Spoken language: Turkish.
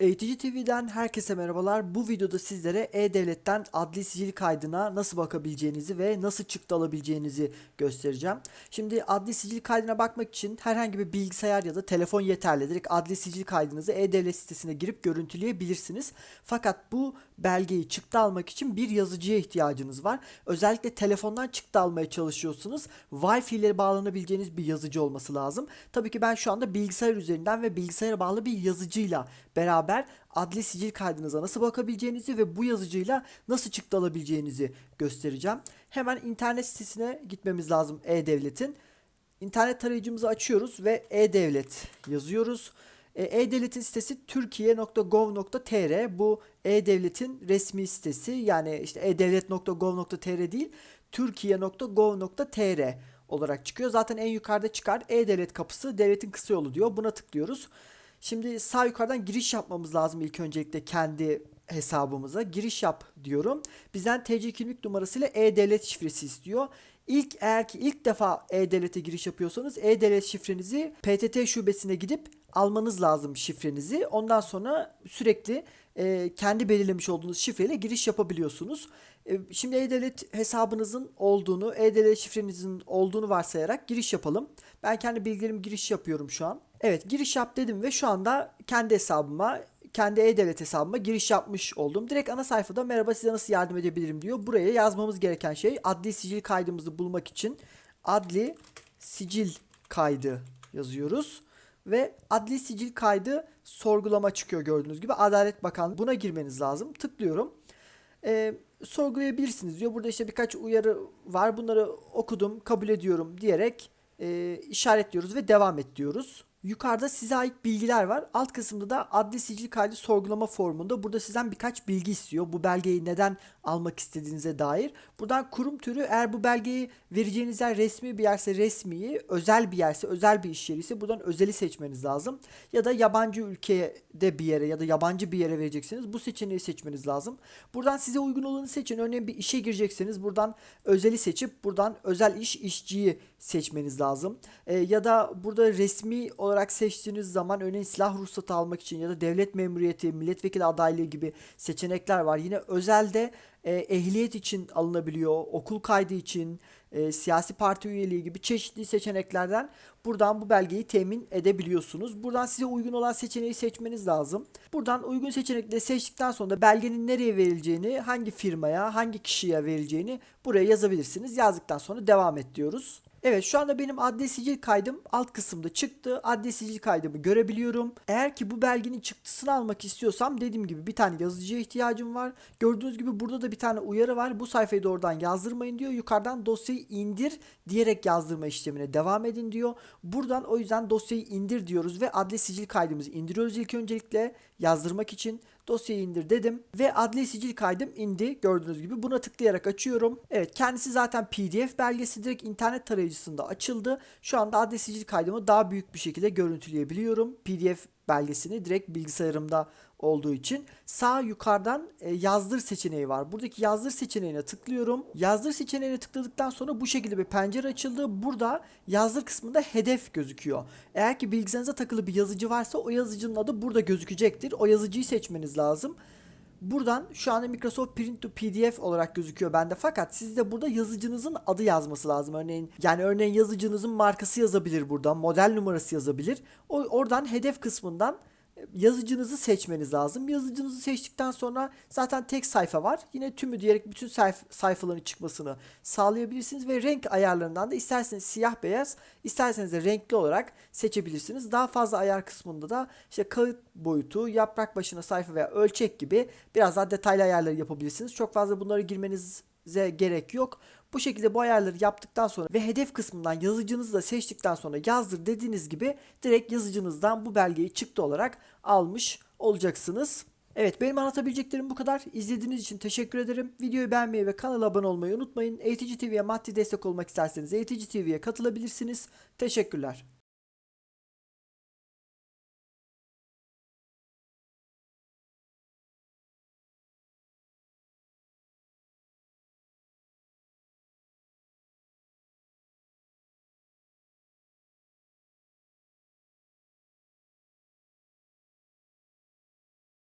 Eğitici TV'den herkese merhabalar. Bu videoda sizlere E-Devlet'ten adli sicil kaydına nasıl bakabileceğinizi ve nasıl çıktı alabileceğinizi göstereceğim. Şimdi adli sicil kaydına bakmak için herhangi bir bilgisayar ya da telefon yeterli. Direkt adli sicil kaydınızı E-Devlet sitesine girip görüntüleyebilirsiniz. Fakat bu belgeyi çıktı almak için bir yazıcıya ihtiyacınız var. Özellikle telefondan çıktı almaya çalışıyorsunuz. Wi-Fi ile bağlanabileceğiniz bir yazıcı olması lazım. Tabii ki ben şu anda bilgisayar üzerinden ve bilgisayara bağlı bir yazıcıyla beraber adli sicil kaydınıza nasıl bakabileceğinizi ve bu yazıcıyla nasıl çıktı alabileceğinizi göstereceğim. Hemen internet sitesine gitmemiz lazım E-Devlet'in. İnternet tarayıcımızı açıyoruz ve E-Devlet yazıyoruz. E, E-Devlet'in sitesi türkiye.gov.tr bu E-Devlet'in resmi sitesi yani işte e-devlet.gov.tr değil türkiye.gov.tr olarak çıkıyor. Zaten en yukarıda çıkar E-Devlet kapısı devletin kısa yolu diyor. Buna tıklıyoruz. Şimdi sağ yukarıdan giriş yapmamız lazım ilk öncelikle kendi hesabımıza. Giriş yap diyorum. Bizden TC kimlik numarasıyla E-Devlet şifresi istiyor. İlk eğer ki ilk defa E-Devlet'e giriş yapıyorsanız E-Devlet şifrenizi PTT şubesine gidip almanız lazım şifrenizi. Ondan sonra sürekli e, kendi belirlemiş olduğunuz şifreyle giriş yapabiliyorsunuz. E, şimdi E-Devlet hesabınızın olduğunu, E-Devlet şifrenizin olduğunu varsayarak giriş yapalım. Ben kendi bilgilerimi giriş yapıyorum şu an. Evet giriş yap dedim ve şu anda kendi hesabıma kendi e-devlet hesabıma giriş yapmış oldum. Direkt ana sayfada merhaba size nasıl yardım edebilirim diyor. Buraya yazmamız gereken şey adli sicil kaydımızı bulmak için adli sicil kaydı yazıyoruz. Ve adli sicil kaydı sorgulama çıkıyor gördüğünüz gibi. Adalet Bakanlığı buna girmeniz lazım. Tıklıyorum. Ee, sorgulayabilirsiniz diyor. Burada işte birkaç uyarı var. Bunları okudum, kabul ediyorum diyerek e, işaretliyoruz ve devam et diyoruz. Yukarıda size ait bilgiler var. Alt kısımda da adli sicil kaydı sorgulama formunda burada sizden birkaç bilgi istiyor. Bu belgeyi neden almak istediğinize dair. Buradan kurum türü eğer bu belgeyi vereceğiniz yer resmi bir yerse resmiyi, özel bir yerse özel bir iş yeri ise buradan özeli seçmeniz lazım. Ya da yabancı ülkede bir yere ya da yabancı bir yere vereceksiniz. Bu seçeneği seçmeniz lazım. Buradan size uygun olanı seçin. Örneğin bir işe girecekseniz buradan özeli seçip buradan özel iş işçiyi seçmeniz lazım. Ee, ya da burada resmi olarak seçtiğiniz zaman örneğin silah ruhsatı almak için ya da devlet memuriyeti, milletvekili adaylığı gibi seçenekler var. Yine özelde e, ehliyet için alınabiliyor, okul kaydı için, e, siyasi parti üyeliği gibi çeşitli seçeneklerden buradan bu belgeyi temin edebiliyorsunuz. Buradan size uygun olan seçeneği seçmeniz lazım. Buradan uygun seçenekleri seçtikten sonra da belgenin nereye verileceğini, hangi firmaya, hangi kişiye verileceğini buraya yazabilirsiniz. Yazdıktan sonra devam et diyoruz. Evet şu anda benim adli sicil kaydım alt kısımda çıktı. Adli sicil kaydımı görebiliyorum. Eğer ki bu belgenin çıktısını almak istiyorsam dediğim gibi bir tane yazıcıya ihtiyacım var. Gördüğünüz gibi burada da bir tane uyarı var. Bu sayfayı doğrudan yazdırmayın diyor. Yukarıdan dosyayı indir diyerek yazdırma işlemine devam edin diyor. Buradan o yüzden dosyayı indir diyoruz ve adli sicil kaydımızı indiriyoruz ilk öncelikle yazdırmak için. Dosyayı indir dedim ve adli sicil kaydım indi gördüğünüz gibi. Buna tıklayarak açıyorum. Evet kendisi zaten pdf belgesi direkt internet tarayıcısında açıldı. Şu anda adli sicil kaydımı daha büyük bir şekilde görüntüleyebiliyorum. pdf belgesini direkt bilgisayarımda olduğu için sağ yukarıdan e, yazdır seçeneği var. Buradaki yazdır seçeneğine tıklıyorum. Yazdır seçeneğine tıkladıktan sonra bu şekilde bir pencere açıldı. Burada yazdır kısmında hedef gözüküyor. Eğer ki bilgisayarınıza takılı bir yazıcı varsa o yazıcının adı burada gözükecektir. O yazıcıyı seçmeniz lazım. Buradan şu anda Microsoft Print to PDF olarak gözüküyor bende fakat sizde burada yazıcınızın adı yazması lazım. Örneğin yani örneğin yazıcınızın markası yazabilir burada, model numarası yazabilir. O oradan hedef kısmından yazıcınızı seçmeniz lazım. Yazıcınızı seçtikten sonra zaten tek sayfa var. Yine tümü diyerek bütün sayf sayfaların çıkmasını sağlayabilirsiniz ve renk ayarlarından da isterseniz siyah beyaz, isterseniz de renkli olarak seçebilirsiniz. Daha fazla ayar kısmında da işte kağıt boyutu, yaprak başına sayfa veya ölçek gibi biraz daha detaylı ayarları yapabilirsiniz. Çok fazla bunları girmenize gerek yok. Bu şekilde bu ayarları yaptıktan sonra ve hedef kısmından yazıcınızı da seçtikten sonra yazdır dediğiniz gibi direkt yazıcınızdan bu belgeyi çıktı olarak almış olacaksınız. Evet benim anlatabileceklerim bu kadar. İzlediğiniz için teşekkür ederim. Videoyu beğenmeyi ve kanala abone olmayı unutmayın. Eğitici TV'ye maddi destek olmak isterseniz Eğitici TV'ye katılabilirsiniz. Teşekkürler.